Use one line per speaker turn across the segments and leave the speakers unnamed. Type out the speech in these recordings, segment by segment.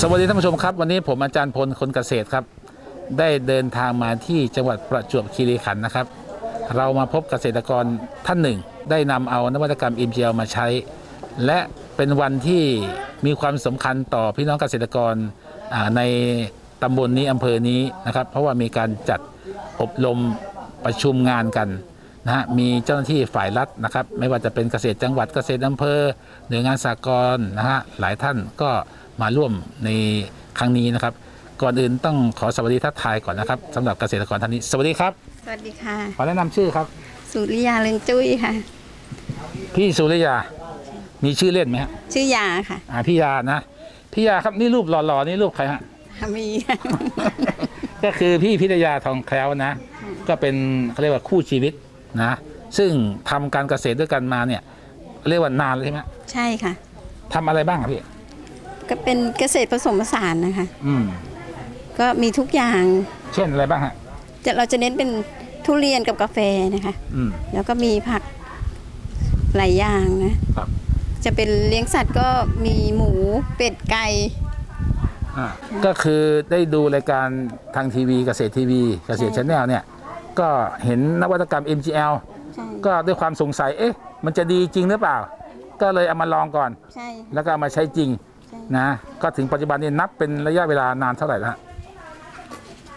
สวัสดีท่านผู้ชมครับ วันนี้ผมอาจารย์พลคนเกษตรครับ ได้เดินทางมาที่จังหวัดประจวบคีรีขันธ์นะครับ เรามาพบเกษตรกรท่านหนึ่ง ได้นำเอานวัตกรรมอิมเจลมาใช้ และเป็นวันที่มีความสำคัญต่อพี่น้องเกษตรกรอ่าในตำบลนี้อำเภอนี้นะครับ เพราะว่ามีการจัดอบรมประชุมงานกัน นะฮะมีเจ้าหน้าที่ฝ่ายรัฐนะครับ ไม่ว่าจะเป็นเกษตรจังหวัดเกษตรอำเภอหน่วยงานสากลนะฮะหลายท่านก็ มาร่วมในครั้งนี้นะครับ ก่อนอื่นต้องขอสวัสดีทักทายก่อนนะครับสำหรับเกษตรกรท่านนี้ สวัสดีครับ
สวัสดีค่ะ
ขอแนะนำชื่อครับ
สุริยาเรืองจุ้ยค่ะ
พี่สุริยา มีชื่อเล่นไหมฮะ
ชื่อยาค่ะ
อ่าพี่ยานะพี่ยาครับนี่รูปหล่อๆนี่รูปใครฮะ
มี
ก็คือพี่พิทยาทองแคล้วนะ ก็เป็นเขาเรียกว่าคู่ชีวิตนะ ซึ่งทำการเกษตรด้วยกันมาเนี่ย เรียกว่านานเลยใช่ไหม
ใช่ค่ะ
ทำอะไรบ้างครับพี่
ก็เป็นเกษตรผสมผสานนะคะ
อืม
ก็มีทุกอย่าง
เช่นอะไรบ้างฮะ
จะเราจะเน้นเป็นทุเรียนกับกาแฟนะคะ
อืม
แล้วก็มีผักหลายอย่างนะ
ครับ
จะเป็นเลี้ยงสัตว์ก็มีหมูเป็ดไก่
อ่าก็คือได้ดูรายการทางทีวีเกษตรทีวีเกษตรชแนลเนี่ย ก็เห็นนวัตกรรม MGL
ใช่
ก็ด้วยความสงสัย เอ๊ะ มันจะดีจริงหรือเปล่า ก็เลยเอามาลองก่อน
ใช่
แล้วก็เอามาใช้จริง
ใช่
นะก็ถึงปัจจุบันนี้นับเป็นระยะเวลานานเท่าไหร่แล้วฮะ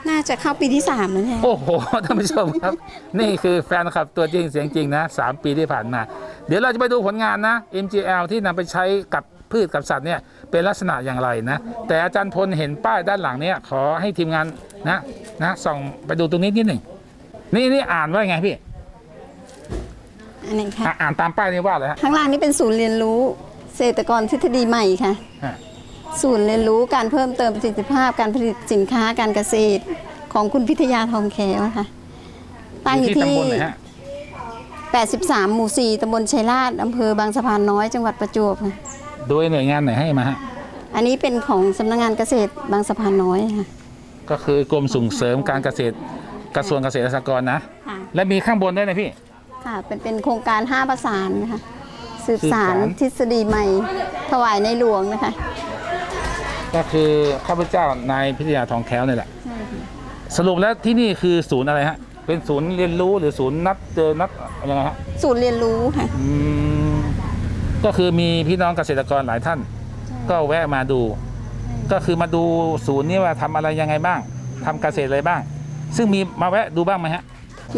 น่าจะเข้าปีที่สามแล้วเนี่ย
โอ้โหท่านผู้ชมครับ นี่คือแฟนคลับตัวจริงเสียงจริงนะสามปีที่ผ่านมา เดี๋ยวเราจะไปดูผลงานนะ MGL ที่นำไปใช้กับพืชกับสัตว์เนี่ยเป็นลักษณะอย่างไรนะ แต่อาจารย์พลเห็นป้ายด้านหลังเนี่ยขอให้ทีมงานนะนะส่องไปดูตรงนี้นิดหนึ่งนี่นี่อ่านว่าไงพี่
อันนี้ค่ะ
อะอ่านตามป้ายนี้ว่าอะไรฮะ
ข้างล่างนี่เป็นศูนย์เรียนรู้ เกษตรกรทฤษฎีใหม่ค่ะ
อะ
ศูนย์เรียนรู้การเพิ่มเติมประสิทธิภาพการผลิตสินค้าการเกษตรของคุณพิทยาทองแขวนะคะตั้งอยู่
ที่
ที่
ตำบลไหนฮะ
83 หมู่ 4ตำบลชัยราชอำเภอบางสะพานน้อยจังหวัดประจวบค่ะ
โดยหน่วยงานไหนให้มาฮะ
อันนี้เป็นของสำนักงานเกษตรบางสะพานน้อยค่ะ
ก็คือกรมส่งเสริมการเกษตรกระทรวงเกษตรและสหกรณ์นะ
ค่ะ
และมีข้างบนด้วยนะพี่
ค่ะ เป็นเป็นโครงการ 5 ประสานนะคะ สืบสาร
สืบสาร
ทฤษฎีใหม่ ถวายในหลวงนะคะ
ก็คือข้าพเจ้านายพิทยาทองแคล้วนี่แหละ
ใช่ค่ะ
สรุปแล้วที่นี่คือศูนย์อะไรฮะ เป็นศูนย์เรียนรู้หรือศูนย์นัดเจอนัดยังไงฮะ
ศูนย์เรียนรู้ค่ะ
อืมก็คือมีพี่น้องเกษตรกรหลายท่าน ก็แวะมาดู ก็คือมาดูศูนย์นี้ว่าทำอะไรยังไงบ้างทำเกษตรอะไรบ้าง ซึ่งมีมาแวะดูบ้างไหมฮะ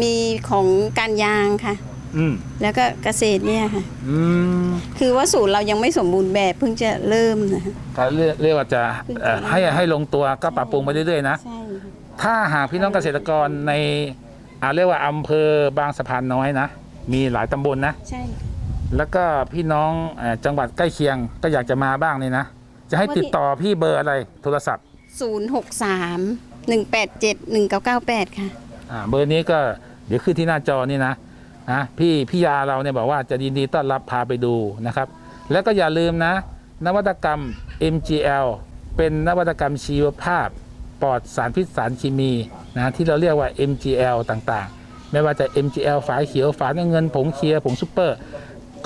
มีของการยางค่ะ
อืม
แล้วก็เกษตรเนี่ยค่ะ
อืม
คือว่าศูนย์เรายังไม่สมบูรณ์แบบเพิ่งจะเริ่มนะคะ
ก็เรียกเรียกว่าจะเอ่อให้ให้ลงตัวก็ปรับปรุงไปเรื่อยๆนะ
ใช่ค่ะ
ถ้าหากพี่น้องเกษตรกรในอ่าเรียกว่าอำเภอบางสะพานน้อยนะ มีหลายตำบลนะ
ใช่
แล้วก็พี่น้องเอ่อจังหวัดใกล้เคียงก็อยากจะมาบ้างนี่นะ จะให้ติดต่อพี่เบอร์อะไรโทรศัพท์
ศูนย์หกสามหนึ่งแปดเจ็ดหนึ่งเก้าเก้าแปดค่ะ
อ่าเบอร์นี้ก็เดี๋ยวขึ้นที่หน้าจอนี่นะ นะพี่พี่ยาเราเนี่ยบอกว่าจะยินดีต้อนรับพาไปดูนะครับ แล้วก็อย่าลืมนะ นวัตกรรม MGL เป็นนวัตกรรมชีวภาพปลอดสารพิษสารเคมีนะที่เราเรียกว่า MGL ต่างๆ ไม่ว่าจะ MGL ฝาเขียวฝาเงินผงเคลียร์ผงซูเปอร์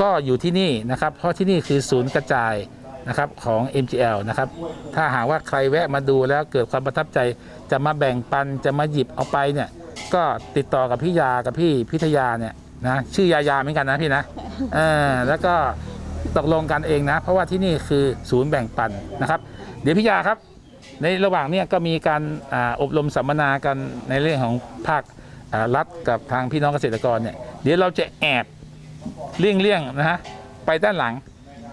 ก็อยู่ที่นี่นะครับ เพราะที่นี่คือศูนย์กระจายนะครับของ MGL นะครับ ถ้าหากว่าใครแวะมาดูแล้วเกิดความประทับใจจะมาแบ่งปันจะมาหยิบเอาไปเนี่ยก็ติดต่อกับพี่ยากับพี่พิทยาเนี่ย นะชื่อยายาเหมือนกันนะพี่นะเออแล้วก็ตกลงกันเองนะ เพราะว่าที่นี่คือศูนย์แบ่งปันนะครับ เดี๋ยวพี่ยาครับ ในระหว่างเนี้ก็มีการอาอบรมสัมมนากันในเรื่องของภาคอ่ารัฐกับทางพี่น้องเกษตรกรเนี่ยเดี๋ยวเราจะแอบเลี่ยงๆนะฮะไปด้านหลัง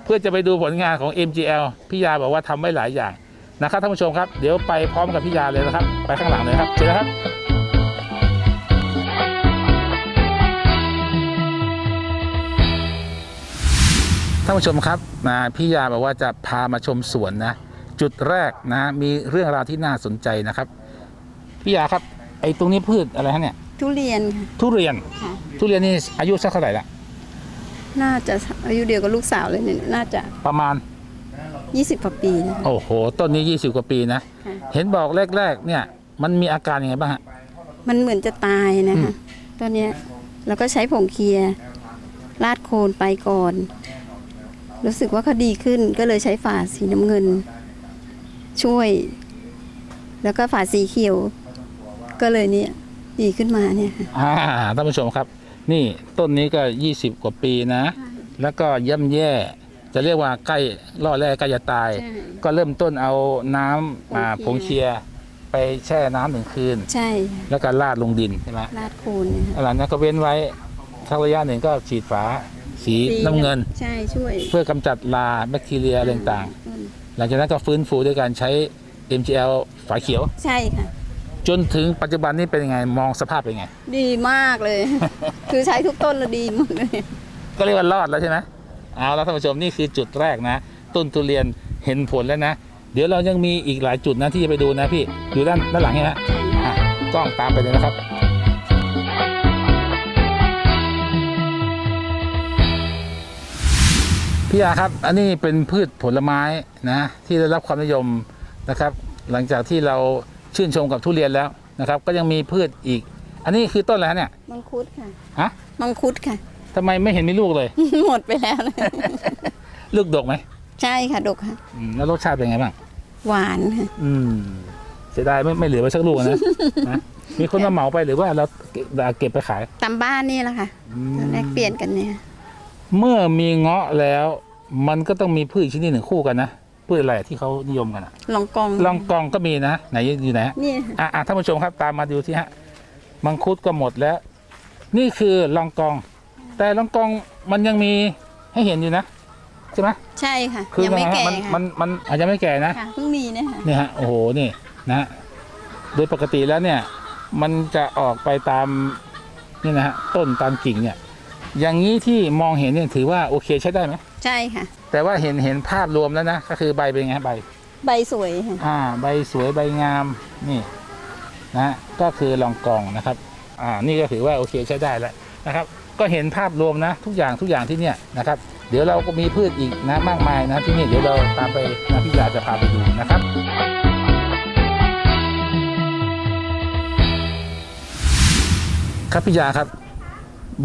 เพื่อจะไปดูผลงานของ MGL พี่ยาบอกว่าทำไว้หลายอย่างนะครับท่านผู้ชมครับ เดี๋ยวไปพร้อมกับพี่ยาเลยนะครับ ไปข้างหลังเลยครับเชิญนะครับานผู้ชมครับนะพี่ยาบอกว่าจะพามาชมสวนนะ จุดแรกนะ มีเรื่องราวที่น่าสนใจนะครับ พี่ยาครับไอ้ตรงนี้พืชอะไรฮะเนี่ย
ทุเรียนค่ะ
ทุเรียน
ค่ะ
ทุเรียนนี่อายุสักเท่าไหร่ละ
น่าจะอายุเดียวกับลูกสาวเลยเนี่ยน่าจะ
ประมาณ
20กว่าปีนะคะ
โอ้โห ต้นนี้ 20 กว่าปีนะ
ค่ะ
เห็นบอกแรกๆ เนี่ย มันมีอาการยังไงบ้างฮะ
มันเหมือนจะตายนะ
อื
คะ
ม
ตอนเนี้ยเราก็ใช้ผงเคลียร์ราดโคนไปก่อน รู้สึกว่าเขาดีขึ้นก็เลยใช้ฝาสีน้ำเงิน ช่วย แล้วก็ฝาสีเขียว ก็เลยเนี่ยดีขึ้นมาเนี่ยค่ะ
อ่าท่านผู้ชมครับ นี่ต้นนี้ก็ 20 กว่าปีนะ แล้วก็ย่ำแย่ จะเรียกว่าใกล้ล่อแร่ใกล้จะตาย
ใช่
ก็เริ่มต้นเอาน้ำอ่าผ
ผ
ง
งเชี
เชีย
ยร์
ร์ไปแช่น้ำหนึ่งคืน
ใช่ค่ะ
แล้วก็ราดลงดินใช่ไหม
ลาดโคนเนี่ยค่ะ
หลังนั้นก็เว้นไว้สักระยะหนึ่งก็ฉีดฝา สีน้ำเงิน
ใช่ช่วย
เพื่อกำจัดราแบคทีเรียอะไรต่าง
อืม
ๆหลังจากนั้นก็ฟื้นฟูด้วยการใช้ MGL ฝาเขียว
ใช่ค่ะ
จนถึงปัจจุบันนี้เป็นยังไงมองสภาพเป็นยังไง
ดีมากเลย คือใช้ทุกต้นแล้วดีหมดเลย
ก็เรียกว่ารอดแล้วใช่ไหมเอาแล้วท่านผู้ชมนี่คือจุดแรกนะ ต้นทุเรียนเห็นผลแล้วนะ เดี๋ยวเรายังมีอีกหลายจุดนะที่จะไปดูนะพี่ อยู่ด้านด้านหลังนี่ฮะอะกล้องตามไปเลยนะครับ พี่ยาครับอันนี้เป็นพืชผลไม้นะที่ได้รับความนิยมนะครับ หลังจากที่เราชื่นชมกับทุเรียนแล้วนะครับ ก็ยังมีพืชอีก อันนี้คือต้นอะไรฮะเนี่ย
มังคุดค่ะ
ฮะ
มังคุดค่ะ
ทำไมไม่เห็นมีลูกเลย
หมดไปแล้วเลย
ลูกดกไหม
ใช่ค่ะดกค่ะ
อืมแล้วรสชาติเป็นไงบ้าง
หวานค่ะ
อืมเสียดายไม่ไม่เหลือไว้สักลูกอะนะนะมีคนมาเหมาไปหรือว่าเราเก็บเก็บไปขาย
ตามบ้านนี่แหละค่ะ
อืม
แลกเปลี่ยนกันเนี่ย
เมื่อมีเงาะแล้ว มันก็ต้องมีพืชชนิดหนึ่งคู่กันนะพืชอะไรที่เขานิยมกันอะ
ลองกอง
ลองกองก็มีนะไหนอยู่ไหนฮะ
นี่
อะอะท่านผู้ชมครับตามมาดูที่ฮะมังคุดก็หมดแล้ว นี่คือลองกอง แต่ลองกองมันยังมีให้เห็นอยู่นะใช่ไหม
ใช่ค่ะ
คือ
ยังไม่
งง
แก่
ฮะมัน
ค่ะ
มันมันอาจจะไม่แก่นะ
ค่ะเพิ่งมีเนี่ยค่ะ
นี่ฮะโอ้โหนี่นะฮะโดยปกติแล้วเนี่ย มันจะออกไปตามนี่นะฮะต้นตามกิ่งเนี่ย อย่างนี้ที่มองเห็นเนี่ยถือว่าโอเคใช้ได้ไหม
ใช่ค่ะ
แต่ว่าเห็นเห็นภาพรวมแล้วนะ ก็คือใบเป็นไงฮะใบ
ใบสวยค่ะ
อ่า ใบสวยใบงามนี่นะฮะก็คือลองกองนะครับ อ่า นี่ก็ถือว่าโอเคใช้ได้แล้วนะครับ ก็เห็นภาพรวมนะ ทุกอย่างทุกอย่างที่เนี่ยนะครับ เดี๋ยวเราก็มีพืชอีกนะมากมายนะที่นี่เดี๋ยวเราตามไปนะพี่ยาจะพาไปดูนะครับครับพี่ยาครับ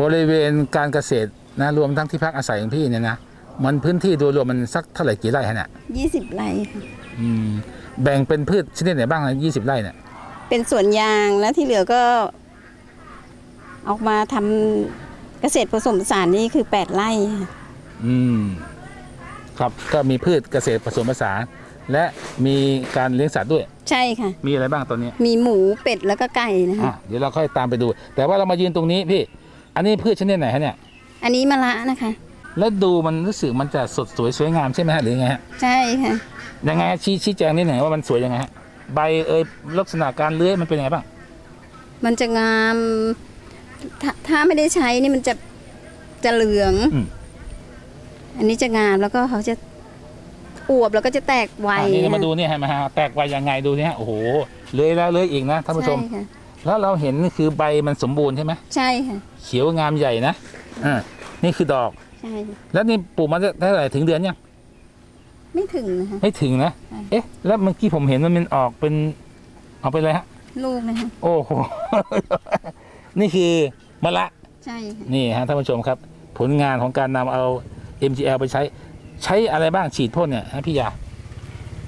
บริเวณการเกษตรนะรวมทั้งที่พักอาศัยของพี่เนี่ยนะมันพื้นที่โดยรวมมันสักเท่าไหร่กี่ไร่ฮะเนี่ย
ยี่สิบไร่ค่ะ
อืมแบ่งเป็นพืชชนิดไหนบ้างนะยี่สิบไร่เนี่ย
เป็นสวนยางแล้วที่เหลือก็ออกมาทำเกษตรผสมผสานนี่คือแปดไร่ค่ะ
อืมครับก็มีพืชเกษตรผสมผสานและมีการเลี้ยงสัตว์ด้วย
ใช่ค่ะ
มีอะไรบ้างตอนนี้
มีหมูเป็ดแล้วก็ไก่นะ
อะ
คะ
เดี๋ยวเราค่อยตามไปดู แต่ว่าเรามายืนตรงนี้พี่ อันนี้พืชชนิดไหนฮะเนี่ย
อันนี้มะละนะคะ
แล้วดูมันรู้สึกมันจะสดสวยสวยงามใช่ไหมฮะหรือไงฮะ
ใช่ค่ะ
ยังไงฮะชี้ชี้แจงนิดหนึ่งว่ามันสวยยังไงฮะ ใบเอ่ยลักษณะการเลื้อยมันเป็นยังไงบ้าง
มันจะงามถ้าถ้าไม่ได้ใช้นี่มันจะจะเหลือง
อืม
อันนี้จะงามแล้วก็เขาจะอวบแล้วก็จะแตกไว
อะนี่มาดูเนี่ยฮะมาฮะแตกไวยังไงดูเนี่ยฮะโอ้โหเลื้อยแล้วเลื้อยอีกนะท่านผู้ชม
ใช่ค่ะ
แล้วเราเห็นนี่คือใบมันสมบูรณ์ใช่ไหม
ใช่ค่ะ
เขียวงามใหญ่นะอ่านี่คือดอก
ใช่
แล้วนี่ปลูกมาได้เท่าไหร่ถึงเดือนยัง
ไม่ถึงนะคะ
ไม่ถึงนะ
ใช่
เอ๊ะ แล้วเมื่อกี้ผมเห็นมันมันออกเป็นออกเป็นอะไรฮะ
ลูกนะคะ
โอ้โห นี่คือมะละ
ใช่ค่ะ
นี่ฮะท่านผู้ชมครับ ผลงานของการนำเอา MGL ไปใช้ ใช้อะไรบ้างฉีดพ่นเนี่ยฮะพี่ยา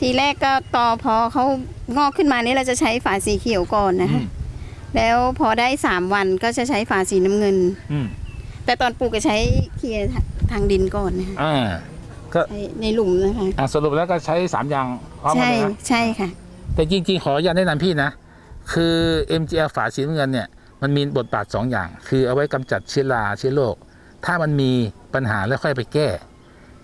ทีแรกก็ต่อพอเขางอกขึ้นมานี่เราจะใช้ฝาสีเขียวก่อนนะคะ แล้วพอได้สามวันก็จะใช้ฝาสีน้ำเงิน
อืม
แต่ตอนปลูกก็ใช้เคลียร์ทางดินก่อนนะคะ
อ่าก็
ใช้ในหลุมนะคะ
อะสรุปแล้วก็ใช้สามอย่างพร้อมกัน
ใช่
เลยนะ
ใช่ค่ะ
แต่จริงๆ ขออนุญาตแนะนำพี่นะ คือ MGL ฝาสีน้ำเงินเนี่ย มันมีบทบาท2อย่าง คือเอาไว้กำจัดเชื้อราเชื้อโรคถ้ามันมีปัญหาแล้วค่อยไปแก้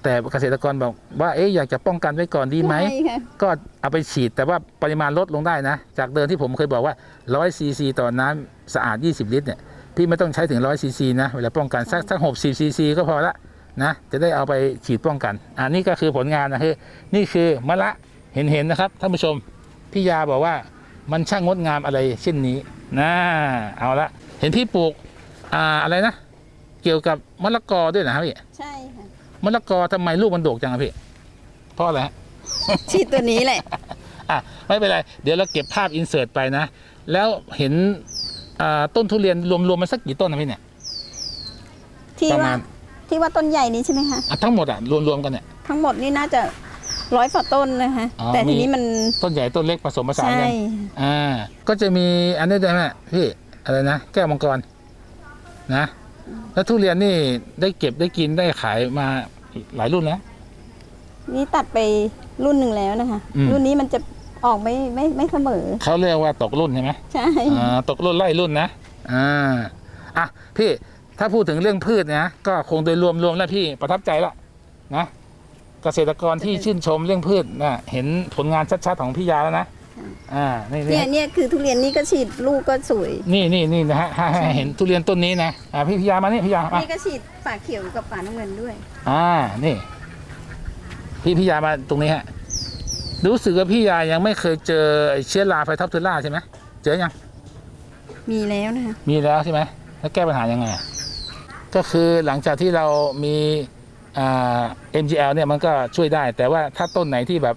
แต่เกษตรกรบอกว่าเอ๊ะอยากจะป้องกันไว้ก่อนดีไหม
ใช่ค่ะ
ก็เอาไปฉีดแต่ว่าปริมาณลดลงได้นะ จากเดิมที่ผมเคยบอกว่า 100ซีซีต่อน้ำสะอาด 20 ลิตรเนี่ยพี่ไม่ต้องใช้ถึง 100ซีซีนะ เวลาป้องกันสักสัก60ซีซีก็พอละนะ จะได้เอาไปฉีดป้องกัน อันนี้ก็คือผลงานนะคือนี่คือมะละเห็นเห็นนะครับท่านผู้ชมพี่ยาบอกว่ามันช่างงดงามอะไรเช่นนี้นะเอาละเห็นพี่ปลูกอ่าอะไรนะ เกี่ยวกับมะละกอด้วยนะครับพี่
ใช่ค่ะ
มะละกอทำไมลูกมันโดกจังอะพี่เพราะอะไรฮะ
ฉีดตัวนี้แหละ
อะไม่เป็นไร เดี๋ยวเราเก็บภาพอินเสิร์ตไปนะ แล้วเห็นอ่าต้นทุเรียนรวมๆมาสักกี่ต้นนะพี่เนี่ย
ที่
ประ
ว่า
มาณ
ที่ว่าต้นใหญ่นี้ใช่ไหมคะ
อะทั้งหมดอะรวมๆกันเนี่ย
ทั้งหมดนี่น่าจะร้อยฝ่าต้นนะคะ
อ๋อ
แต่ที
มี
นี้มัน
ต้นใหญ่ต้นเล็กผสมผสาน
ใช่
กันอ่าก็จะมีอันนี้ด้วยไหมพี่อะไรนะแก้วมังกรนะ แล้วทุเรียนนี่ได้เก็บได้กินได้ขายมา หลายรุ่นแล้ว
นี่ตัดไปรุ่นหนึ่งแล้วนะคะ
อืม
รุ่นนี้มันจะออกไม่ไม่ไม่เสมอ
เขาเรียกว่าตกรุ่นใช่ไหม
ใช่
อ่าตกรุ่นไล่รุ่นนะอ่าอะพี่ถ้าพูดถึงเรื่องพืชนะก็คงโดยรวมรวมแล้วพี่ประทับใจละนะเกษตรกรที่ชื่นชมเรื่องพืชนะเห็นผลงานชัดๆของพี่ยาแล้วนะ อ่านี่
เนี่ย
นี่
เนี่ยคือทุเรียนนี่ก็ฉีดลูกก็สวย
นี่นี่นี่นะฮะให้ให้เห็นทุเรียนต้นนี้นะอ่าพี่พี่ยามานี่พี่ยามา
นี่ก็ฉีดฝาเขียวกับฝาน้ำเงินด้วย
อ่านี่พี่พี่ยามาตรงนี้ฮะรู้สึกว่าพี่ยายังไม่เคยเจอไอ้เชื้อราไฟท็อปเทอร่าใช่ไหมเจอยัง
มีแล้วนะคะ
มีแล้วใช่ไหมแล้วแก้ปัญหายังไงอะก็คือหลังจากที่เรามีอ่า MGL เนี่ยมันก็ช่วยได้ แต่ว่าถ้าต้นไหนที่แบบ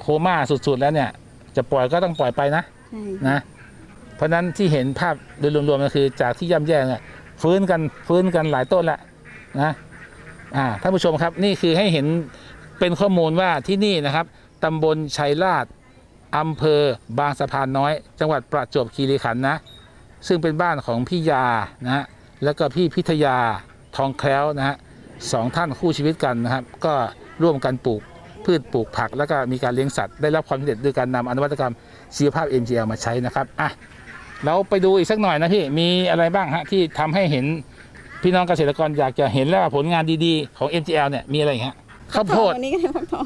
โคม่าสุดๆแล้วเนี่ย จะปล่อยก็ต้องปล่อยไปนะ
ใช่
นะ เพราะฉะนั้นที่เห็นภาพโดยรวมๆก็คือจากที่ย่ำแย่เนี่ยฟื้นกันฟื้นกันหลายต้นละนะอ่าท่านผู้ชมครับนี่คือให้เห็นเป็นข้อมูลว่าที่นี่นะครับตำบลชัยราชอำเภอบางสะพานน้อย จังหวัดประจวบคีรีขันธ์นะซึ่งเป็นบ้านของพี่ยานะฮะแล้วก็พี่พิทยาทองแคล้วนะฮะสองท่านคู่ชีวิตกันนะครับ ก็ร่วมกันปลูก พืชปลูกผัก แล้วก็มีการเลี้ยงสัตว์ได้รับความสำเร็จด้วยการนำอนวัตกรรมชีวภาพ MGL มาใช้นะครับอะเราไปดูอีกสักหน่อยนะพี่มีอะไรบ้างฮะที่ทำให้เห็นพี่น้องเกษตรกรอยากจะเห็นแล้วว่าผลงานดีๆของ MGL เนี่ยมีอะไรอีกฮะข้าวโพด
วันนี้ก็ได้ฟักทอง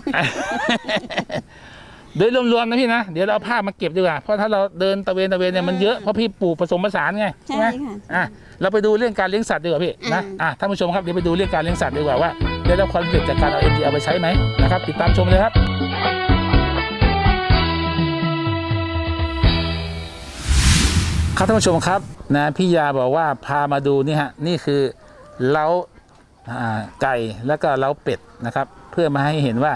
โดยรวมๆนะพี่นะเดี๋ยวเราเอาภาพมาเก็บดีกว่าเพราะถ้าเราเดินตะเวนตะเวนเนี่ยมันเยอะเพราะพี่ปลูกผสมผสานไงใช่ไหม
ใช่ค่ะ
อะ เราไปดูเรื่องการเลี้ยงสัตว์ดีกว่าพี่นะ
อืม
อะท่านผู้ชมครับเดี๋ยวไปดูเรื่องการเลี้ยงสัตว์ดีกว่าว่าได้รับความสำเร็จจากการเอา MG เอาไปใช้ไหมนะครับติดตามชมเลยครับครับท่านผู้ชมครับนะพี่ยาบอกว่าพามาดูนี่ฮะนี่คือเล้าอ่าไก่แล้วก็เล้าเป็ดนะครับ เพื่อมาให้เห็นว่า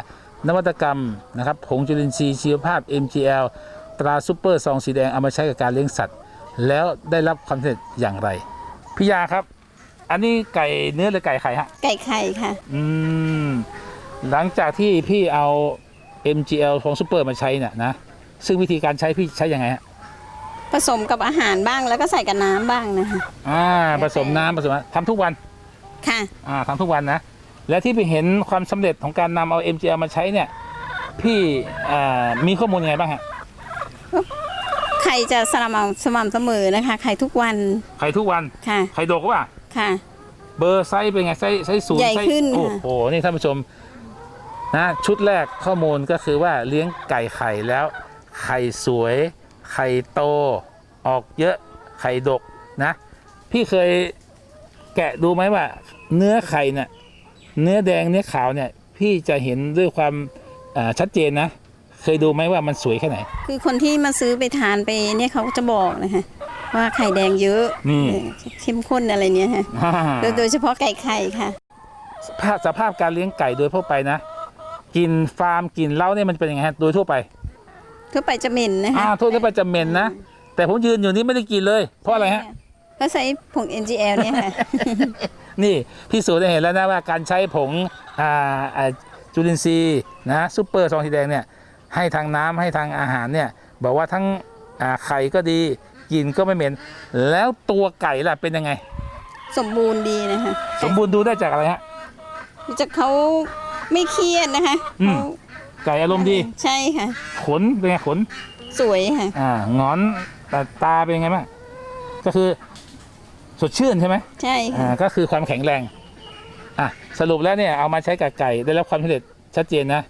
นวัตกรรมนะครับผงจุลินทรีย์ชีวภาพ MGL ตราซูเปอร์ซองสีแดงเอามาใช้กับการเลี้ยงสัตว์ แล้วได้รับความสำเร็จอย่างไร พี่ยาครับ อันนี้ไก่เนื้อหรือไก่ไข่ฮะ
ไก่ไข่ค่ะ
อืม หลังจากที่พี่เอา MGL ของซูเปอร์มาใช้เนี่ยนะ ซึ่งวิธีการใช้พี่ใช้ยังไงฮะ
ผสมกับอาหารบ้างแล้วก็ใส่กับน้ำบ้างนะคะ
อ่า ผสมน้ำผสมน้ำทำทุกวัน
ค่ะ
อ่าทำทุกวันนะ และที่ไปเห็นความสำเร็จของการนำเอา MGL มาใช้เนี่ย พี่อ่ามีข้อมูลยังไงบ้างฮะ
ไข่จะสม่ำสม่ำเสมอนะคะไข่ทุกวัน
ไข่ทุกวัน
ค่ะ
ไข่ดกหรือเปล่า
ค่ะ
เบอร์ไซส์เป็นไงไซส์ไซส์ศูนย์
ใหญ่
ไซส์
ขึ้น
โอ้
ค่ะ
โหนี่ท่านผู้ชมนะชุดแรกข้อมูลก็คือว่าเลี้ยงไก่ไข่แล้ว ไข่สวย ไข่โต ออกเยอะไข่ดกนะ พี่เคยแกะดูไหมว่า เนื้อไข่เนี่ยเนื้อแดงเนื้อขาวเนี่ย พี่จะเห็นด้วยความอ่าชัดเจนนะ เคยดูไหมว่ามันสวยแค่ไหน
คือคนที่มาซื้อไปทานไปเนี่ยเขาจะบอกนะคะว่าไข่แดงเยอะ
นี่
เออเข้มข้นอะไรเนี่ยค่ะโดยโดยเฉพาะไก่ไข่ค่ะ
สภาพสภาพการเลี้ยงไก่โดยทั่วไปนะกลินฟาร์มกลินเล้าเนี่ยมันเป็นยังไงฮะโดยทั่วไป
ทั่วไปจะเหม็นนะคะ
อ่าทั่วไปจะเหม็นนะ แต่ผมยืนอยู่นี่ไม่ได้กินเลย เพราะอะไรฮะ
ก็ใช้ผง NGL เนี่ยค่ะ
นี่พี่สูได้เห็นแล้วนะว่าการใช้ผงอ่าอ่าจุลินทรีย์นะซูเปอร์ซองสีแดงเนี่ย ให้ทางน้ำให้ทางอาหารเนี่ยบอกว่าทั้งอ่าไข่ก็ดีกลินก็ไม่เหม็น แล้วตัวไก่ล่ะเป็นยังไง
สมบูรณ์ดีนะคะ
สมบูรณ์ดูได้จากอะไรฮะ
จะเขาไม่เครียดนะคะ
อืม
เขา
ไก่อารมณ์ดี
ใช่ค่ะ
ขนเป็นไงขน
สวยค่ะ
อ่าหงอนตาตาเป็นยังไงบ้างก็คือสดชื่นใช่ไหม
ใช่
อ่า
ค่ะ
ก็คือความแข็งแรงอะสรุปแล้วเนี่ยเอามาใช้กับไก่ได้รับความสำเร็จชัดเจนนะ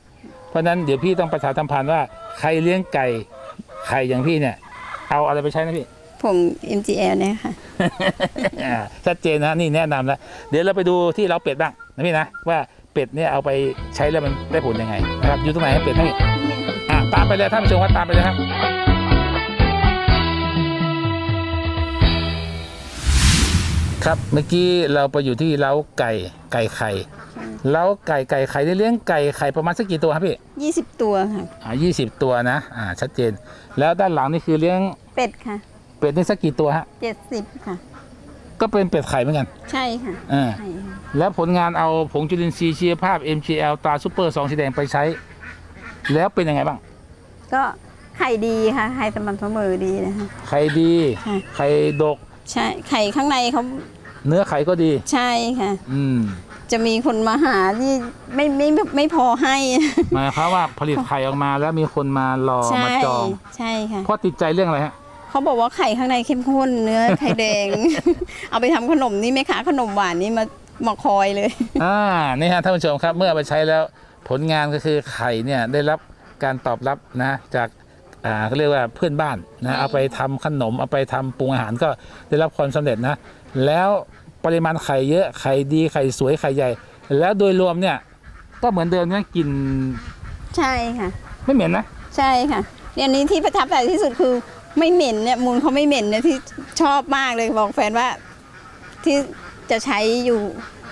เพราะฉะนั้นเดี๋ยวพี่ต้องประชาสัมพันธ์ว่าใครเลี้ยงไก่ไข่อย่างพี่เนี่ย เอาอะไรไปใช้นะพี่
ผง MGL เนี่ยค่ะ
อ่าชัดเจนนะนี่แนะนำแล้วเดี๋ยวเราไปดูที่เราเป็ดบ้างนะพี่นะว่าเป็ดเนี่ยเอาไปใช้แล้วมันได้ผลยังไงนะครับอยู่ตรงไหนครับเป็ดนะพี่อะตามไปเลยท่านผู้ชมว่าตามไปเลยครับ ครับเมื่อกี้เราไปอยู่ที่เล้าไก่ไก่ไข่ เล้าไก่ไก่ไข่ได้เลี้ยงไก่ไข่ประมาณสักกี่ตัวครับพี่
20ตัวค่ะ
อ่ายี่สิบตัวนะอ่าชัดเจน แล้วด้านหลังนี่คือเลี้ยง
เป็ดค่ะ
เป็ดนี่สักกี่ตัวฮะ
70ค่ะ
ก็เป็นเป็ดไข่เหมือนกัน
ใช่ค่ะ
อ่า
ไข่ค่ะ
แล้วผลงานเอาผงจุลินทรีย์ชีวภาพ MGL ตราซูเปอร์สองสีแดงไปใช้ แล้วเป็นยังไงบ้าง
ก็ไข่ดีค่ะ ไข่สม่ำเสมอดีนะคะ
ไข่ดี
ค่ะ
ไข่ดก
ใช่ ไข่ข้างในเขา
เนื้อไข่ก็ดี
ใช่ค่ะ
อืม
จะมีคนมาหาที่ไม่ไม่ไม่ไม่พอให้
หมายความว่าผลิตไข่ออกมาแล้วมีคนมารอ
ใช่
มาจอง
ใช่ค่ะ
เพราะติดใจเรื่องอะไรฮะ
เขาบอกว่าไข่ข้างในเข้มข้นเนื้อไข่แดง เอาไปทำขนมนี่ไหมคะขนมหวานนี่มามาคอยเลย
อ่านี่ฮะท่านผู้ชมครับเมื่อเอาไปใช้แล้วผลงานก็คือไข่เนี่ยได้รับการตอบรับนะจากอ่าเขาเรียกว่าเพื่อนบ้าน
ใช่
นะเอาไปทำขนมเอาไปทำปรุงอาหารก็ได้รับความสำเร็จนะแล้ว ปริมาณไข่เยอะไข่ดีไข่สวยไข่ใหญ่ แล้วโดยรวมเนี่ยก็เหมือนเดิมเนี่ยกลิน
ใช่ค่ะ
ไม่เหม็นนะ
ใช่ค่ะเนี่ยอันนี้ที่ประทับใจที่สุดคือไม่เหม็นเนี่ยมูลเขาไม่เหม็นเนี่ยที่ชอบมากเลยบอกแฟนว่าที่จะใช้อยู่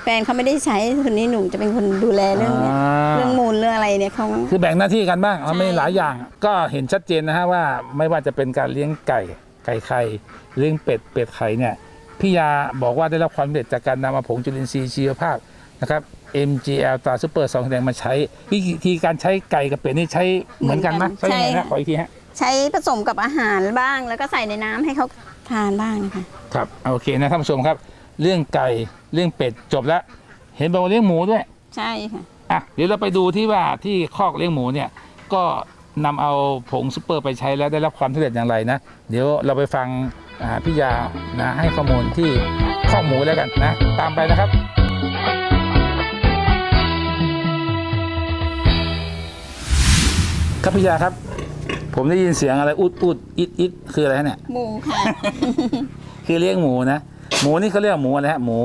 แฟนเขาไม่ได้ใช้คนนี้หนูจะเป็นคนดูแลเรื่องเนี้ย
อ่า
เรื่องมูลเรื่องอะไรเนี่ยเขา
คือแบ่งหน้าที่กันบ้างเอา
ใช่
ไม่หลายอย่าง ก็เห็นชัดเจนนะฮะว่าไม่ว่าจะเป็นการเลี้ยงไก่ไก่ไข่เลี้ยงเป็ดเป็ดไข่เนี่ย พี่ยาบอกว่าได้รับความสำเร็จจากการนำมาผงจุลินทรีย์ชีวภาพนะครับ MGL ตราซูเปอร์สองแสดงมาใช้ วิธีการใช้ไก่กับเป็ดนี่ใช้เหมือนกันไหมใช้ยังไงนะขออีกทีฮะ
ใช้ผสมกับอาหารบ้าง แล้วก็ใส่ในน้ำให้เขาทานบ้างนะคะ
ครับโอเคนะท่านผู้ชมครับ เรื่องไก่เรื่องเป็ดจบแล้วเห็นบอกว่าเลี้ยงหมูด้วย
ใช่ค่ะ
อะเดี๋ยวเราไปดูที่ว่าที่คอกเลี้ยงหมูเนี่ยก็นำเอาผงซูเปอร์ไปใช้แล้วได้รับความสำเร็จอย่างไรนะ เดี๋ยวเราไปฟังอ่า พี่ยานะให้ข้อมูลที่คอกหมูแล้วกันนะ ตามไปนะครับครับพี่ยาครับ ผมได้ยินเสียงอะไรอุดอุดอิดอิดคืออะไรฮะเนี่ย
หมูค่ะ
คือเลี้ยงหมูนะ หมูนี่เขาเรียกว่าหมูอะไรฮะหมู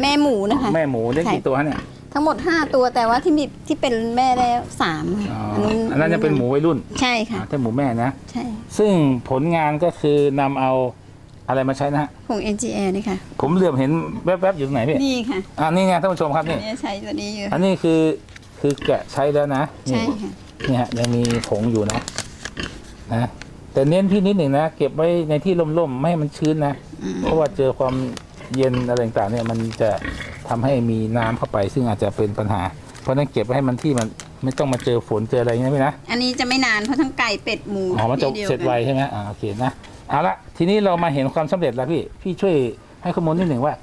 แม่หมูนะคะ
แม่หมูเลี้ยงกี่ตัวฮะเนี่ย
ทั้งหมด 5 ตัวแต่ว่าที่มีที่เป็นแม่แล้วสาม
อ๋อ
ค่ะ
อันนั้นจะเป็นหมูวัยรุ่น
ใช่ค่ะ
อ่าถ้าหมูแม่นะ
ใช่
ซึ่งผลงานก็คือนำเอาอะไรมาใช้นะฮะ
ของ NGL นี่ค่ะ
ผมเหลือบเห็นแวบๆอยู่ตรงไหนพี่
นี่ค่ะ
อ่านี่ไงท่านผู้ชมครับนี่
เนี่ยใช้ตัวนี้อยู่
อันนี้คือคือแกะใช้แล้วนะนี่
ใช่ค่ะ
นี่ฮะยังมีผงอยู่นะนะแต่เน้นพี่นิดหนึ่งนะเก็บไว้ในที่ร่มๆไม่ให้มันชื้นนะ
อืม
เพราะว่าเจอความเย็นอะไรต่างๆเนี่ยมันจะ ทำให้มีน้ำเข้าไป ซึ่งอาจจะเป็นปัญหา เพราะฉะนั้นเก็บไว้ให้มันที่มันไม่ต้องมาเจอฝนเจออะไรอย่างเงี้ยพี่นะ
อันนี้จะไม่นานเพราะทั้งไก่เป็ดหมู
อ๋อมันจะ
ที่ดีย
เสร็จไว
กัน
ใช่ไหมอ่าโอเคนะเอาละทีนี้เรามาเห็นความสำเร็จแล้วพี่พี่ช่วยให้ข้อมูลนิดหนึ่งว่า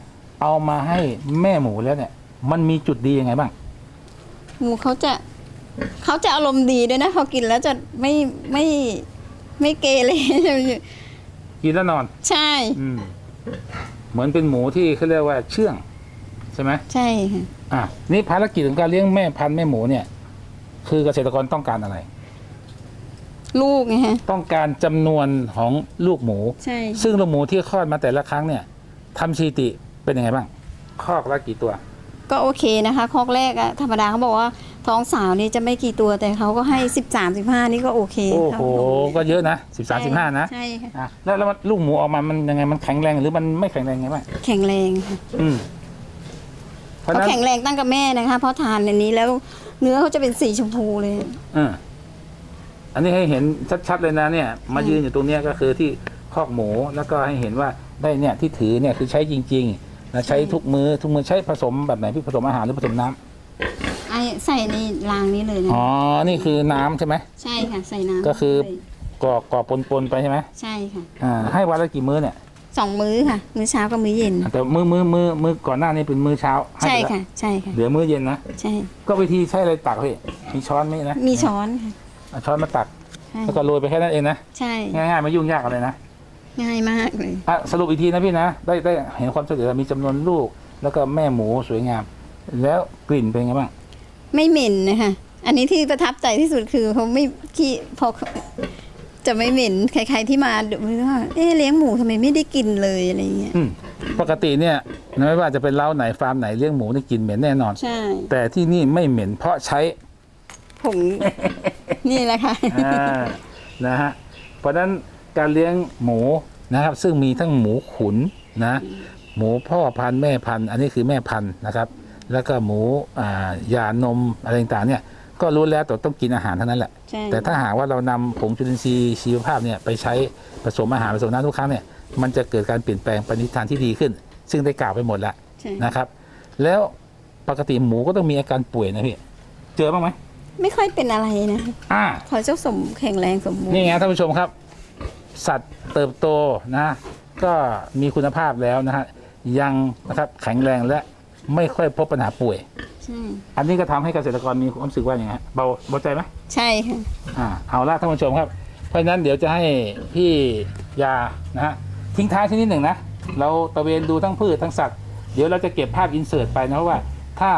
เอามาให้แม่หมูแล้วเนี่ย มันมีจุดดียังไงบ้าง
หมูเขาจะเขาจะอารมณ์ดีด้วยนะพอกินแล้วจะไม่ไม่ไม่เกเร
กินแล้วนอน
ใช่
อืมเหมือนเป็นหมูที่เขาเรียกว่าเชื่อง ใช่ไหม
ใช่ค่ะ
อะนี่ภารกิจของการเลี้ยงแม่พันธุ์แม่หมูเนี่ย คือเกษตรกรต้องการอะไร
ลูกไงฮะ
ต้องการจำนวนของลูกหมู
ใช่
ซึ่งลูกหมูที่คลอดมาแต่ละครั้งเนี่ยทำสถิติเป็นยังไงบ้างคอกละกี่ตัว
ก็โอเคนะคะคอกแรกอะธรรมดาเขาบอกว่าท้องสาวนี่จะไม่กี่ตัวแต่เขาก็ให้สิบสามสิบห้านี่ก็โอเค
โอ้โห
ครับ
ก็เยอะนะสิบสามสิบห้านะ
ใช่ค่ะ
อะแล้วแล้วมันลูกหมูออกมามันยังไงมันแข็งแรงหรือมันไม่แข็งแรงไงบ้าง
แข็งแรงค่ะ
อืม เพราะฉะ
เขา
นั้น
แข็งแรงตั้งกับแม่นะคะเพราะทานอันนี้แล้วเนื้อเขาจะเป็นสีชมพูเลย
เอออันนี้ให้เห็นชัดๆเลยนะเนี่ย มา
อืม
ยืนอยู่ตรงเนี้ยก็คือที่คอกหมูแล้วก็ให้เห็นว่าได้เนี่ยที่ถือเนี่ยคือใช้จริงๆนะใช้ทุกมือทุกมือใช้ผสมแบบไหนพี่ผสมอาหารหรือผสมน้ำ
ไอ้ใส่ในรางนี้เลยนะ
อ๋อนี่คือน้ำใช่ไหม
ใช่ค่ะใส่น้ำ
ก็คือ
เลย
กรอกกรอกปนๆไปใช่ไหม
ใช่ค่ะ
อ่าให้วันละกี่มื้อเนี่ย
สองมื้อค่ะ มื้อเช้ากับมื้อเย็น
แต่มื้อมื้อมื้อมื้อก่อนหน้านี้เป็นมื้อเช้าห้
ใช่
ไปแล้ว
ค่ะ ใช่ค่ะ
เหลือมื้อเย็นนะ
ใช่
ก็วิธีใช้อะไรตักพี่มีช้อนไหมนะ
มีช้อนค่ะ
เอาช้อนมาตัก
ใช่
แล้วก็โรยไปแค่นั้นเองนะ
ใช่
ง่ายๆไม่ยุ่งยากอะไรนะ
ง่ายมากเลย
อะสรุปอีกทีนะพี่นะได้ได้เห็นความสำเร็จแล้วมีจำนวนลูก แล้วก็แม่หมูสวยงาม แล้วกลิ่นเป็นไงบ้าง
ไม่เหม็นนะคะ อันนี้ที่ประทับใจที่สุดคือเขาไม่ขี้พอ จะไม่เหม็นใคร ๆที่มาดูว่าเอ๊ะเลี้ยงหมูทำไมไม่ได้กินเลยอะไรเงี้ย
อืมปกติเนี่ยไม่ว่าจะเป็นเล้าไหนฟาร์มไหนเลี้ยงหมูนี่กลิ่นเหม็นแน่นอน
ใช่
แต่ที่นี่ไม่เหม็นเพราะใช้
ผงนี่แหละค่ะ
อ่านะฮะเพราะฉะนั้นการเลี้ยงหมูนะครับ ซึ่งมีทั้งหมูขุนนะหมูพ่อพันธุ์แม่พันธุ์อันนี้คือแม่พันธุ์นะครับ แล้วก็หมูอ่ายานมอะไรต่างๆเนี่ยก็รู้แล้วแต่ต้องกินอาหารเท่านั้นแหละ
ใช่
แต่ถ้าหากว่าเรานำผงจุลินทรีย์ชีวภาพเนี่ยไปใช้ผสมอาหารผสมน้ำทุกครั้งเนี่ยมันจะเกิดการเปลี่ยนแปลงไปในทิศทางที่ดีขึ้น ซึ่งได้กล่าวไปหมดแล้ว
ใช่
นะครับ แล้วปกติหมูก็ต้องมีอาการป่วยนะพี่เจอบ้างไหม
ไม่ค่อยเป็นอะไรนะ
อ่า
ขอเจ้าสมแข็งแรงสมบูรณ์
นี่ไงท่านผู้ชมครับ สัตว์เติบโตนะก็มีคุณภาพแล้วนะฮะยังนะครับแข็งแรงและไม่ค่อยพบปัญหาป่วย
ใช่
อันนี้ก็ทำให้เกษตรกรมีความรู้สึกว่าอย่างไงฮะเบาเบาใจไหม
ใช่ค่ะ
อ่าเอาละท่านผู้ชมครับ เพราะฉะนั้นเดี๋ยวจะให้พี่ยานะฮะทิ้งท้ายชนิดหนึ่งนะเราตระเวนดูทั้งพืชทั้งสัตว์เดี๋ยวเราจะเก็บภาพอินเสิร์ตไปนะเพราะว่าถ้า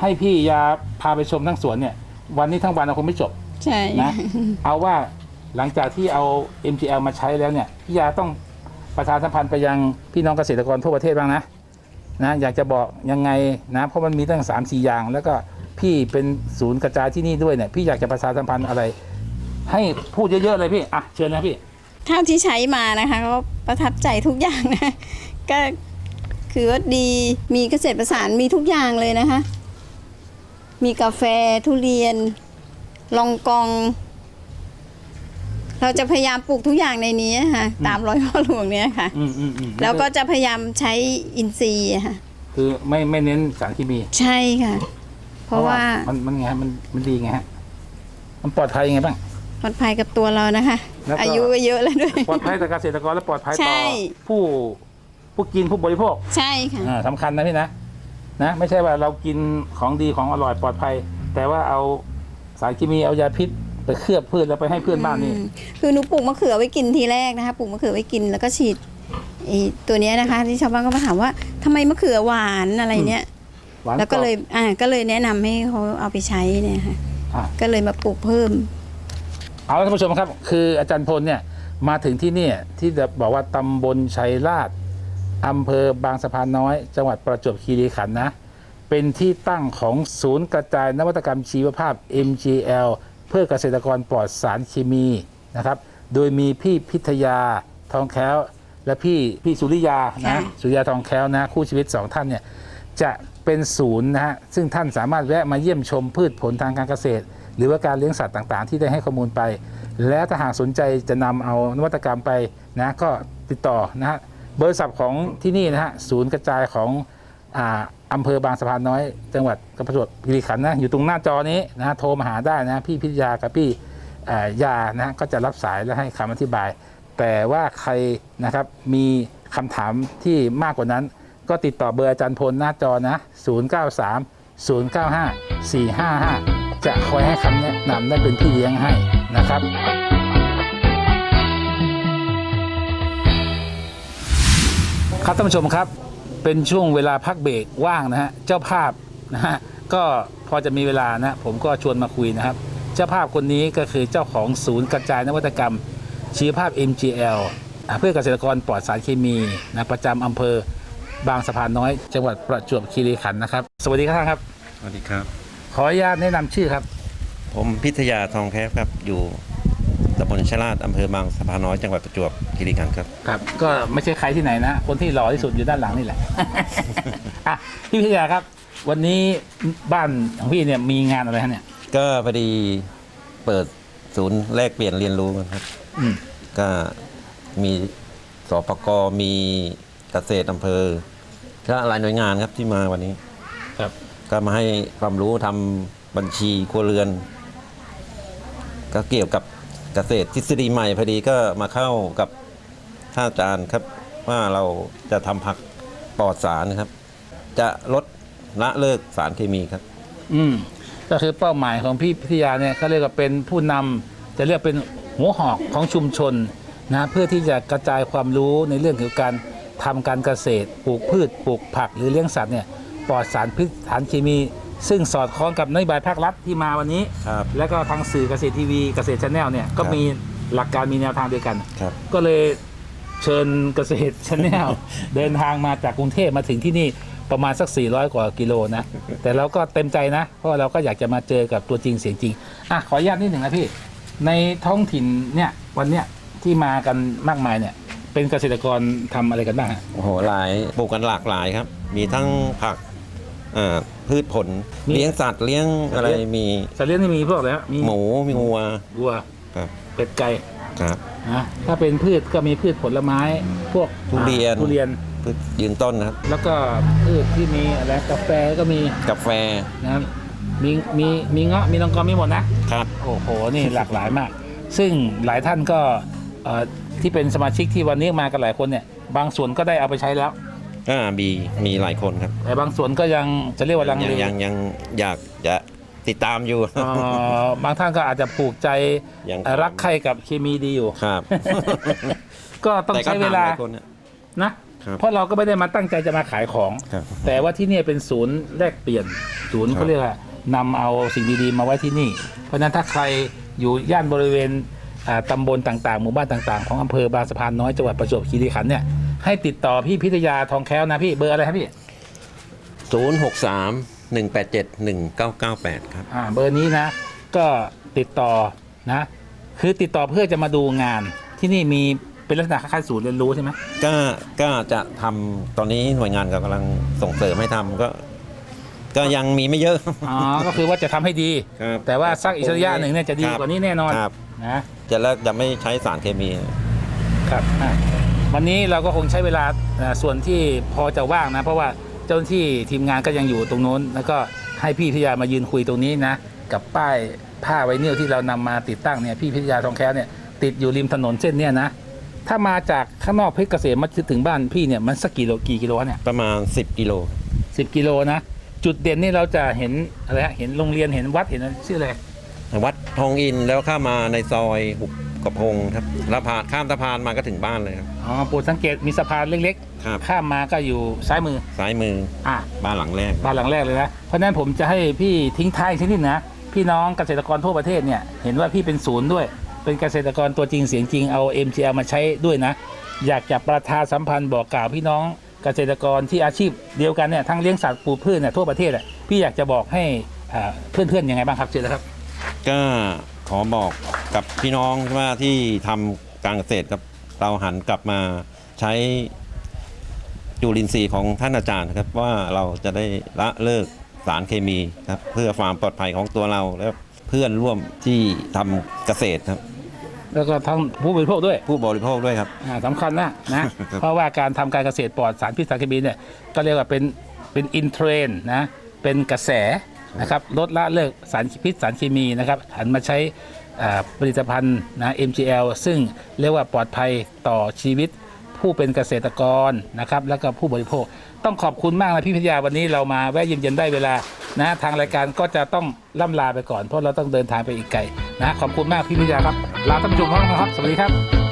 ให้พี่ยาพาไปชมทั้งสวนเนี่ยวันนี้ทั้งวันเราคงไม่จบ
ใช่
นะ เอาว่าหลังจากที่เอา MTL มาใช้แล้วเนี่ยพี่ยาต้องประชาสัมพันธ์ไปยังพี่น้องเกษตรกรทั่วประเทศบ้างนะ นะอยากจะบอกยังไงนะเพราะมันมีตั้ง3ามสี่อย่าง แล้วก็พี่เป็นศูนย์กระจายที่นี่ด้วยเนี่ยพี่อยากจะประชาสัมพันธ์อะไร ให้พูดเยอะๆเลยพี่อะเชิญนะพี่
เท่าที่ใช้มานะคะก็ประทับใจทุกอย่างนะก็คือว่าดีมีเกษตรประสานมีทุกอย่างเลยนะคะ มีกาแฟทุเรียน ลองกอง เราจะพยายามปลูกทุกอย่างในนี้ค่ะตามร้อยพ่อหลวงเนี่ยค่ะ
อืมอืมอืม
แล้วก็จะพยายามใช้อินทรีย์อะค่ะ
คือไม่ไม่เน้นสารเคมี
ใช่ค่ะ เพราะว่า
มันมันไงฮะมันมันดีไงฮะมันปลอดภัยยังไงบ้าง
ปลอดภัยกับตัวเรานะคะ
แล้วก็
อายุก็เยอะแล้วด้วย
ปลอดภัยต่อเกษตรกรและปลอดภัย
ใช่
ต่อผู้ผู้กินผู้บริโภค
ใช่ค่ะ
อ่าสำคัญนะพี่นะนะ ไม่ใช่ว่าเรากินของดีของอร่อยปลอดภัย แต่ว่าเอาสารเคมีเอายาพิษ ไปเคลือบพืชแล้วไปให้เพื่อนบ้านนี่
อืมคือหนูปลูกมะเขือไว้กินทีแรกนะคะปลูกมะเขือไว้กินแล้วก็ฉีดไอ้ตัวเนี้ยนะคะ ที่ชาวบ้านก็มาถามว่าทำไมมะเขือหวานอะไรเนี้ย
หวาน
แล้วก็
รอบ
เลยอ่าก็เลยแนะนำให้เขาเอาไปใช้เนี่ยค่ะ
อะ
ก็เลยมาปลูกเพิ่ม
เอาละท่านผู้ชมครับ คืออาจารย์พลเนี่ยมาถึงที่เนี่ยที่จะบอกว่าตำบลชัยราชอำเภอบางสะพานน้อย จังหวัดประจวบคีรีขันธ์นะ เป็นที่ตั้งของศูนย์กระจายนวัตกรรมชีวภาพ MGL เพื่อเกษตรกรปลอดสารเคมีนะครับ โดยมีพี่พิทยาทองแคล้ว และพี่พี่สุริยานะ
ค่ะ
สุริยาทองแคล้วนะคู่ชีวิตสองท่านเนี่ยจะเป็นศูนย์นะฮะซึ่งท่านสามารถแวะมาเยี่ยมชมพืชผลทางการเกษตร หรือว่าการเลี้ยงสัตว์ต่างๆ ที่ได้ให้ข้อมูลไป และถ้าหากสนใจจะนำเอานวัตกรรมไปนะก็ติดต่อนะฮะบริษัทของที่นี่นะฮะศูนย์กระจายของอ่า อำเภอบางสะพานน้อย จังหวัดประจวบคีรีขันธ์นะอยู่ตรงหน้าจอนี้นะฮะโทรมาหาได้นะพี่พิทยากับพี่ยานะก็จะรับสายและให้คำอธิบาย แต่ว่าใครนะครับมีคำถามที่มากกว่านั้น ก็ติดต่อเบอร์อาจารย์พลหน้าจอนะ 093 095 455 จะคอยให้คำแนะนำได้เป็นพี่เลี้ยงให้นะครับครับท่านผู้ชมครับ เป็นช่วงเวลาพักเบรกว่างนะฮะเจ้าภาพนะฮะก็พอจะมีเวลานะผมก็ชวนมาคุยนะครับ เจ้าภาพคนนี้ก็คือเจ้าของศูนย์กระจายนวัตกรรมชีวภาพ MGL อ่าเพื่อเกษตรกรปลอดสารเคมีนะประจำอำเภอบางสะพานน้อย จังหวัดประจวบคีรีขันธ์นะครับ สวัสดีครับท่านครับ
สวัสดีครับ
ขออนุญาตแนะนำชื่อครับ
ผมพิทยาทองแคบครับอยู่ ตำบลชลาดอำเภอบางสะพานน้อยจังหวัดประจวบคีรีขันธ์ครับ
ครับ ก็ไม่ใช่ใครที่ไหนนะ คนที่หล่อที่สุดอยู่ด้านหลังนี่แหละ อะพี่พิทยาครับ วันนี้บ้านของพี่เนี่ยมีงานอะไรฮะเนี่ย
ก็พอดีเปิดศูนย์แลกเปลี่ยนเรียนรู้กันครับ
อืม
ก็มีสปกมีเกษตรอำเภอ ก็หลายหน่วยงานครับที่มาวันนี้
ครับ
ก็มาให้ความรู้ทำบัญชีครัวเรือน ก็เกี่ยวกับ เกษตรทฤษฎีใหม่พอดีก็มาเข้ากับท่านอาจารย์ครับว่าเราจะทำผักปลอดสารครับ จะลดละเลิกสารเคมีครับ
อืมก็คือเป้าหมายของพี่พิทยาเนี่ยเขาเรียกว่าเป็นผู้นำจะเรียกเป็นหัวหอกของชุมชนนะเพื่อที่จะกระจายความรู้ในเรื่องเกี่ยวกับการทำการเกษตรปลูกพืชปลูกผักหรือเลี้ยงสัตว์เนี่ยปลอดสารพิษสารเคมี ซึ่งสอดคล้องกับนโยบายภาครัฐที่มาวันนี้
ครับ
แล้วก็ทางสื่อเกษตรทีวีเกษตรชาแนลเนี่ยก็
ครับ
มีหลักการมีแนวทางเดียวกัน
ครับ
ก็เลยเชิญเกษตรชาแนล เดินทางมาจากกรุงเทพมาถึงที่นี่ประมาณสัก 400 กว่ากิโลนะ แต่เราก็เต็มใจนะ เพราะว่าเราก็อยากจะมาเจอกับตัวจริงเสียงจริงอะขออนุญาตนิดหนึ่งนะพี่ ในท้องถิ่นเนี่ยวันเนี้ยที่มากันมากมายเนี่ยเป็นเกษตรกรทำอะไรกันบ้างฮะ
โอ้โหหลายปลูกกันหลากหลายครับ มีทั้งผักอ่า พืชผล เลี้ยงสัตว์เลี้ยงอะไรมี
สัตว์เลี้ยงที่มีพวกอะไรฮะมี
หมูมีงัว
วัว
ครับ
เป็ดไก่
ครับ
นะถ้าเป็นพืชก็มีพืชผลไม้พวก
ทุเรียน
ทุเรียน
พืชยืนต้นนะครับ
แล้วก็พืชที่มีอะไรกาแฟก็มี
กาแฟ
นะครับมีมีมีเงาะมีลองกองมีหมดนะครับโอ้โหนี่หลากหลายมาก ซึ่งหลายท่านก็เอ่อที่เป็นสมาชิกที่วันนี้มากันหลายคนเนี่ย บางส่วนก็ได้เอาไปใช้แล้ว
ก็มีมีหลายคนครับ
แต่บางส่วนก็ยังจะเรียกว่าลัง
ยั
เล
งยังยังอยากจะติดตามอยู่
เอ่อบางท่านก็อาจจะผูกใจ
ยัง
เอ่อรักใครกับเคมีดีอยู่
ครับ
ก็ต้อง
แต่ก็
ใช้เวลา
ถมหยคนนะ
นะ
ครับ
เพราะเราก็ไม่ได้มาตั้งใจจะมาขายของ
ครับ
แต่ว่าที่เนี่ยเป็นศูนย์แลกเปลี่ยน ศูนย์
ครับ
เขาเรียกว่านำเอาสิ่งดีๆมาไว้ที่นี่ เพราะฉะนั้นถ้าใครอยู่ย่านบริเวณอ่าตำบลต่างๆ หมู่บ้านต่างๆ ของอำเภอบางสะพานน้อยจังหวัดประจวบคีรีขันธ์เนี่ย ให้ติดต่อพี่พิทยาทองแคล้วนะพี่เบอร์อะไรครับพี่
ศูนย์หกสามหนึ่งแปดเจ็ดหนึ่งเก้าเก้าแปดครับ
อ่าเบอร์นี้นะ ก็ติดต่อนะ คือติดต่อเพื่อจะมาดูงาน ที่นี่มีเป็นลักษณะคล้ายๆศูนย์เรียนรู้ใช่ไหม
ก็ก็จะทำตอนนี้หน่วยงานก็กำลังส่งเสริมให้ทำก็ ก็ยังมีไม่เยอะ
อ๋อ ก็คือว่าจะทำให้ดี
ครับ
แต่ว่าสักอีกระยะหนึ่งเนี่ยจะดี
ครับ
กว่านี้แน่นอน
ครับ
นะ
จะเลิกจะไม่ใช้สารเคมี
ครับอะ วันนี้เราก็คงใช้เวลาอ่าส่วนที่พอจะว่างนะ เพราะว่าเจ้าหน้าที่ทีมงานก็ยังอยู่ตรงโน้น แล้วก็ให้พี่พิทยามายืนคุยตรงนี้นะ กับป้ายผ้าไวนิลที่เรานำมาติดตั้งเนี่ยพี่พิทยาทองแคล้วเนี่ยติดอยู่ริมถนนเส้นเนี่ยนะถ้ามาจากข้างนอกเพชรเกษมมาถึงบ้านพี่เนี่ยมันสักกี่โลกี่กิโลเนี่ย
ประมาณ 10 กิโล
สิบกิโลนะ จุดเด่นนี่เราจะเห็นอะไรฮะเห็นโรงเรียนเห็นวัดเห็นอะไรชื่ออะไร
วัดทองอินแล้วเข้ามาในซอยหุบ กระพงครับแล้วผ่านข้ามสะพานมาก็ถึงบ้านเลยครับ
อ๋อโปรดสังเกตมีสะพานเล็ก
ครับ
ๆ ข้ามมาก็อยู่ซ้ายมือ
ซ้ายมือ
อะ
บ้านหลังแรก
บ้านหลังแรกเลยนะ เพราะฉะนั้นผมจะให้พี่ทิ้งท้ายชนิดนะ พี่น้องเกษตรกรทั่วประเทศเนี่ย เห็นว่าพี่เป็นศูนย์ด้วย เป็นเกษตรกรตัวจริงเสียงจริงเอา MGL มาใช้ด้วยนะ อยากจะประชาสัมพันธ์บอกกล่าวพี่น้องเกษตรกรที่อาชีพเดียวกันเนี่ยทั้งเลี้ยงสัตว์ปลูกพืชเนี่ยทั่วประเทศอะพี่อยากจะบอกให้อ่าเพื่อนๆยังไงบ้างครับเชิญเลยครับ
ก็ข อบอกกับพี่น้องว่าที่ทำการเกษตรกับเราหันกลับมาใช้จุลินทรีย์ของท่านอาจารย์ครับว่าเราจะได้ละเลิกสารเคมีครับเพื่อความปลอดภัยของตัวเราและเพื่อนร่วมที่ทำเกษตรครับ
แล้วก็ทั้งผู้บริโภคด้วย
ผู้บริโภคด้วยครับ
อ่าสำคัญนะนะ
ครับ
เพราะว่าการทำการเกษตรปลอดสารพิษสารเคมีเนี่ยก็เรียกว่าเป็นเป็นอินเทรนนะเป็นกระแส นะครับลดละเลิกสารพิษสารเคมีนะครับหันมาใช้ผลิตภัณฑ์นะ MGL ซึ่งเรียกว่าปลอดภัยต่อชีวิตผู้เป็นเกษตรกรนะครับแล้วก็ผู้บริโภค ต้องขอบคุณมากนะพี่พิทยาวันนี้เรามาแวะเยี่ยมเยียนได้เวลานะทางรายการก็จะต้องล่ำลาไปก่อนเพราะเราต้องเดินทางไปอีกไกลนะขอบคุณมากพี่พิทยาครับลาท่านผู้ชมพร้อมกันครับ สวัสดีครับ